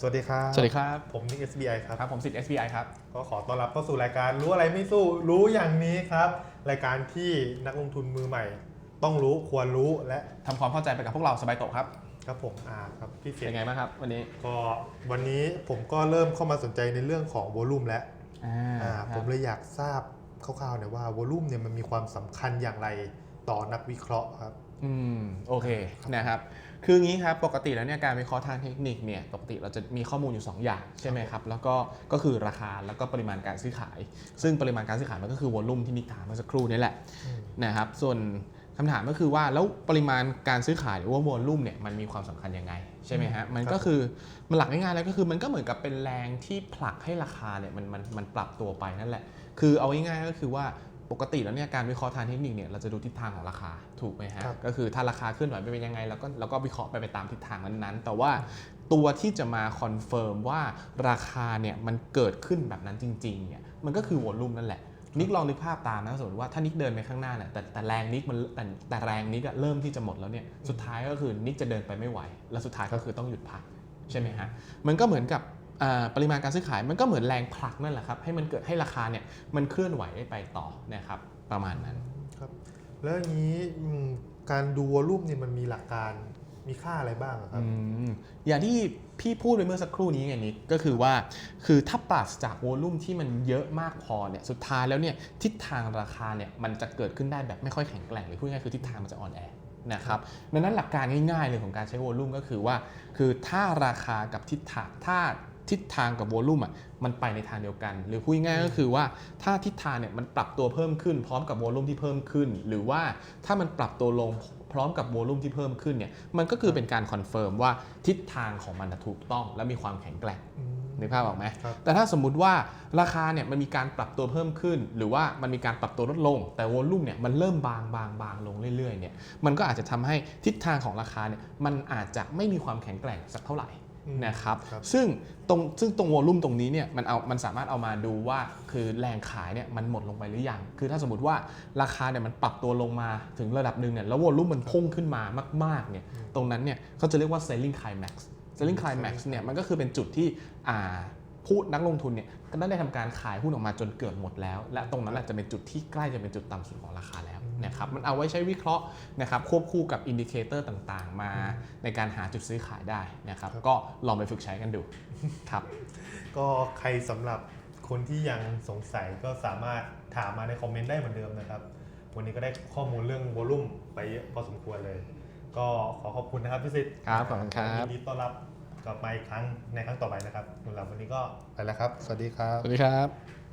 สวัสดีครับ สวัสดีครับ ผมนิก SBI ครับ ครับ ผมสิทธิ์ SBI ครับ ก็ขอต้อนรับเข้าสู่รายการรู้อะไรไม่สู้รู้อย่างนี้ครับ รายการที่นักลงทุนมือใหม่ ต้องรู้ควรรู้และทำความเข้าใจไปกับพวกเราสบายโตะครับ ครับผมอาครับพี่เฟียเป็นไงบ้างครับ วันนี้ก็วันนี้ผมก็เริ่มเข้ามาสนใจในเรื่องของวอลลุ่มแล้วอ่าอ่าครับผมเลยอยากทราบคร่าวๆเนี่อยว่าวอลลุ่มเนี่ยมันมีความสำคัญอย่างไร ต่อนักวิเคราะห์ครับ อืมโอเคนะครับ คืองี้ครับปกติแล้วเนี่ยการวิเคราะห์ทางเทคนิคเนี่ยปกติเราจะมีข้อมูลอยู่ 2 อย่างใช่ไหมครับ แล้วก็ก็คือราคาแล้วก็ปริมาณการซื้อขาย ซึ่งปริมาณการซื้อขายมันก็คือวอลลุ่มที่นิกถามเมื่อสักครู่นี่แหละอืมนะครับส่วนคำถามก็คือว่าแล้วปริมาณการซื้อขายหรือว่าวอลลุ่มเนี่ยมันมีความสำคัญยังไงใช่ไหมฮะมันก็คือมันหลักง่ายๆแล้วก็คือมันก็เหมือนกับเป็นแรงที่ผลักให้ราคาเนี่ยมันมันมันปรับตัวไปนั่นแหละ คือเอาง่ายๆก็คือว่า ปกติแล้วเนี่ยการวิเคราะห์ทางเทคนิคเนี่ยเราจะดูทิศทางของราคาถูกไหมฮะครับก็คือถ้าราคาเคลื่อนไหวไปเป็นยังไงเราก็เราก็วิเคราะห์ไปไปตามทิศทางนั้นๆ แต่ว่าตัวที่จะมาคอนเฟิร์มว่าราคาเนี่ยมันเกิดขึ้นแบบนั้นจริงๆเนี่ยมันก็คือวอลลุ่มนั่นแหละนิกลองนึกภาพตามนะสมมติว่าถ้านิกเดินไปข้างหน้าเนี่ยแต่แต่แรงนิกมันแต่แต่แรงนิกอะเริ่มที่จะหมดแล้วเนี่ยสุดท้ายก็คือนิกจะเดินไปไม่ไหว แล้วสุดท้ายก็คือต้องหยุดพักใช่ไหมฮะมันก็เหมือนกับอ่า ปริมาณการซื้อขายมันก็เหมือนแรงผลักนั่นแหละครับให้มันเกิดให้ราคาเนี่ยมันเคลื่อนไหวได้ไปต่อนะครับประมาณนั้นครับแล้วอย่างนี้อืมการดูวอลลุ่มเนี่ยมันมีหลักการมีค่าอะไรบ้างอะครับอืมอย่างที่พี่พูดไปเมื่อสักครู่นี้ไงนิกก็คือว่าคือถ้าปราศจากวอลลุ่มที่มันเยอะมากพอเนี่ยสุดท้ายแล้วเนี่ยทิศทางราคาเนี่ยมันจะเกิดขึ้นได้แบบไม่ค่อยแข็งแกร่งหรือพูดง่ายๆคือทิศทางมันจะอ่อนแอนะครับดังนั้นหลักการง่ายๆเลยของการใช้วอลลุ่มก็คือว่า คือถ้าราคากับทิศทางถ้า ทิศทางกับวอลลุ่มอะมันไปในทางเดียวกัน หรือพูดง่ายๆก็คือว่าถ้าทิศทางเนี่ยมันปรับตัวเพิ่มขึ้น พร้อมกับวอลลุ่มที่เพิ่มขึ้น หรือว่าถ้ามันปรับตัวลงพร้อมกับวอลลุ่มที่เพิ่มขึ้นเนี่ยมันก็คือเป็นการคอนเฟิร์มว่าทิศทางของมันน่ะถูกต้องและมีความแข็งแกร่งอืมนึกภาพออกไหมครับแต่ถ้าสมมุติว่าราคาเนี่ยมันมีการปรับตัวเพิ่มขึ้น หรือว่ามันมีการปรับตัวลดลง แต่วอลลุ่มเนี่ยมันเริ่มบางบางบางลงเรื่อยๆเนี่ย มันก็อาจจะทำให้ทิศทางของราคาเนี่ยมันอาจจะไม่มีความแข็งแกร่งสักเท่าไหร่อืม นะครับครับซึ่งตรงซึ่งตรงวอลลุ่มตรงนี้เนี่ยมันเอามันสามารถเอามาดูว่าคือแรงขายเนี่ยมันหมดลงไปหรือยัง คือถ้าสมมติว่าราคาเนี่ยมันปรับตัวลงมาถึงระดับหนึ่งเนี่ยแล้ววอลลุ่มมันพุ่งขึ้นมามากๆเนี่ยตรงนั้นเนี่ยเขาจะเรียกว่า selling climax selling climax เนี่ยมันก็คือเป็นจุดที่อ่า ผู้นักลงทุนเนี่ยก็ได้ทำการขายหุ้นออกมาจนเกือบหมดแล้ว และตรงนั้นแหละจะเป็นจุดที่ใกล้จะเป็นจุดต่ำสุดของราคาแล้วนะครับมันเอาไว้ใช้วิเคราะห์นะครับควบคู่กับอินดิเคเตอร์ต่างๆ มาในการหาจุดซื้อขายได้นะครับครับก็ลองไปฝึกใช้กันดูครับก็ใครสำหรับคนที่ยังสงสัยก็สามารถถามมาในคอมเมนต์ได้เหมือนเดิมนะครับ วันนี้ก็ได้ข้อมูลเรื่องวอลลุ่มไปเยอะพอสมควรเลย ก็ขอขอบคุณนะครับพี่สิทธิ์ครับขอบคุณครับยินดีต้อนรับ กลับมาอีกครั้งในครั้งต่อไปนะครับสำหรับวันนี้ก็ไปแล้วครับ สวัสดีครับ สวัสดีครับ